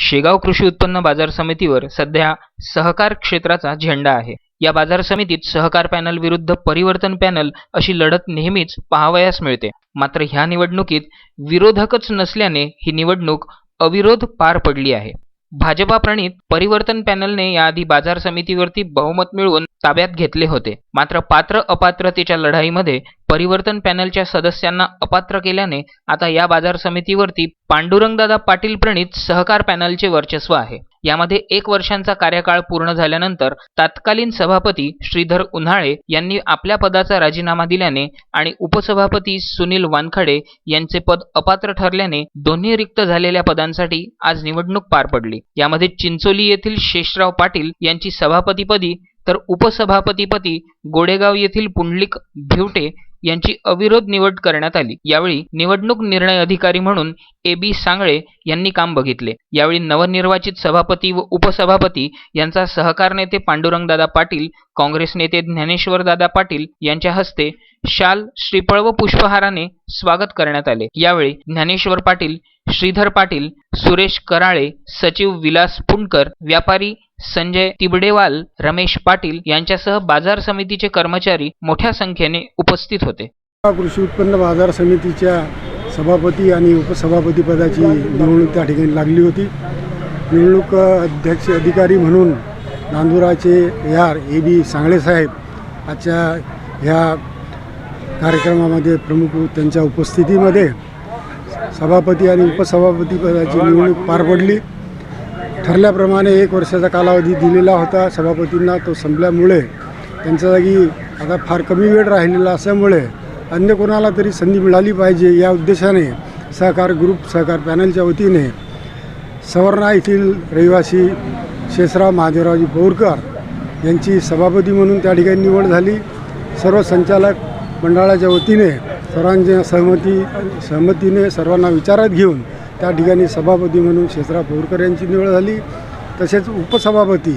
शेगाव कृषी उत्पन्न बाजार समितीवर सध्या सहकार क्षेत्राचा झेंडा आहे. या बाजार समितीत सहकार पॅनल विरुद्ध परिवर्तन पॅनल अशी लढत नेहमीच पाहावयास मिळते. मात्र ह्या निवडणुकीत विरोधकच नसल्याने ही निवडणूक अविरोध पार पडली आहे. भाजपा प्रणित परिवर्तन पॅनलने याआधी बाजार समितीवरती बहुमत मिळवून ताब्यात घेतले होते. मात्र पात्र अपात्रतेच्या लढाईमध्ये परिवर्तन पॅनलच्या सदस्यांना अपात्र केल्याने आता या बाजार समितीवरती पांडुरंगदादा पाटील प्रणित सहकार पॅनलचे वर्चस्व आहे. यामध्ये एक वर्षांचा कार्यकाळ पूर्ण झाल्यानंतर तत्कालीन सभापती श्रीधर उन्हाळे यांनी आपल्या पदाचा राजीनामा दिल्याने आणि उपसभापती सुनील वानखडे यांचे पद अपात्र ठरल्याने दोन्ही रिक्त झालेल्या पदांसाठी आज निवडणूक पार पडली. यामध्ये चिंचोली येथील शेषराव पाटील यांची सभापतीपदी तर उपसभापतीपदी गोडेगाव येथील पुंडलिक भिवटे यांची अविरोध निवड करण्यात आली. यावेळी निवडणूक निर्णय अधिकारी म्हणून ए बी सांगळे यांनी काम बघितले. यावेळी नवनिर्वाचित सभापती व उपसभापती यांचा सहकार नेते पांडुरंगदादा पाटील काँग्रेस नेते ज्ञानेश्वरदादा पाटील यांच्या हस्ते शाल श्रीफळ व पुष्पहाराने स्वागत करण्यात आले. यावेळी ज्ञानेश्वर पाटील श्रीधर पाटील सुरेश कराळे सचिव विलास पुणकर व्यापारी संजय तिबडेवाल रमेश पाटील यांच्यासह बाजार समितीचे कर्मचारी मोठ्या संख्येने उपस्थित होते. कृषी उत्पन्न बाजार समितीच्या सभापती आणि उपसभापती पदाची निवडणूक त्या ठिकाणी लागली होती. निवडणूक अध्यक्ष अधिकारी म्हणून नांदुराचे यार ए बी सांगळे साहेब आजच्या ह्या कार्यक्रमामध्ये प्रमुख त्यांच्या उपस्थितीमध्ये सभापती आणि उपसभापती पदाची निवडणूक पार पडली. ठरल्याप्रमाणे एक वर्षाचा कालावधी दिलेला होता. सभापतींना तो संपल्यामुळे त्यांच्या जागी आता फार कमी वेळ राहिलेला असल्यामुळे अन्य कोणाला तरी संधी मिळाली पाहिजे या उद्देशाने सहकार ग्रुप सहकार पॅनलच्या वतीने सवर्णा येथील रहिवासी शेषराव महादेवरावजी बोरकर यांची सभापती म्हणून त्या ठिकाणी निवड झाली. सर्व संचालक मंडळाच्या वतीने सर्वांच्या सहमती सहमतीने सर्वांना विचारात घेऊन त्या ठिकाणी सभापती म्हणून शेषराव बोरकर यांची निवड झाली. तसेच उपसभापती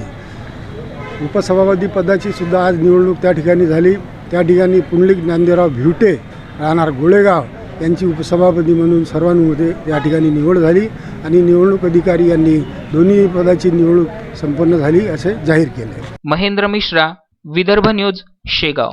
उपसभापती पदाची सुद्धा आज निवडणूक त्या ठिकाणी झाली. त्या ठिकाणी पुंडलिक ज्ञानदेवराव भिवटे राहणार गोळेगाव यांची उपसभापती म्हणून सर्वांमध्ये या ठिकाणी निवड झाली आणि निवडणूक अधिकारी यांनी दोन्ही पदाची निवडणूक संपन्न झाली असे जाहीर केले. महेंद्र मिश्रा विदर्भ न्यूज शेगाव.